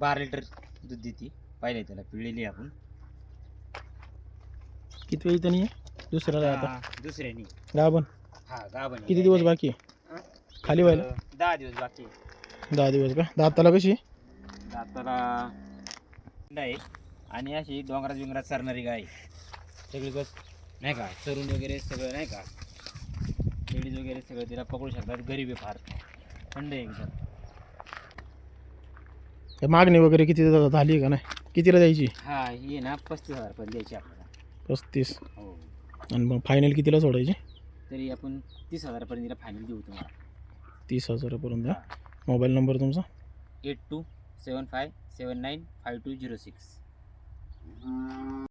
बारा लिटर दूध देते. पाहिलं त्याला पिळलेली आपण. किती वेळी त्यांनी दुसऱ्याला आता. हा, दुसऱ्यानी गाभण. हा गाभण किती दिवस बाकी आहे? खाली व्हायला? अं, दहा दिवस बाकी आहे. दहा दिवस का? दाताला कशी? दाताला आहे. आणि अशी डोंगरात बिंगरात सरणारी गाय आहे. सगळीकडे नाही का? चरून वगैरे सगळं नाही का? लेडीज़ वगैरे सगळं तिला पकडू शकतात. गरीब आहे फार. थंड आहे एकदम. काय मागणी वगैरे किती झा- झाली का नाही? कितीला द्यायची? हा ही आहे ना पस्तीस हजार पर्यंत द्यायची आपल्याला. पस्तीस. हो. आणि मग फायनल कितीला सोडायची? तरी आपण तीस हजारापर्यंत तिला फायनल देऊ तुम्हाला. तीस हजारापर्यंत? मोबाईल नंबर तुमचा? Eight two seven five seven nine five two zero six.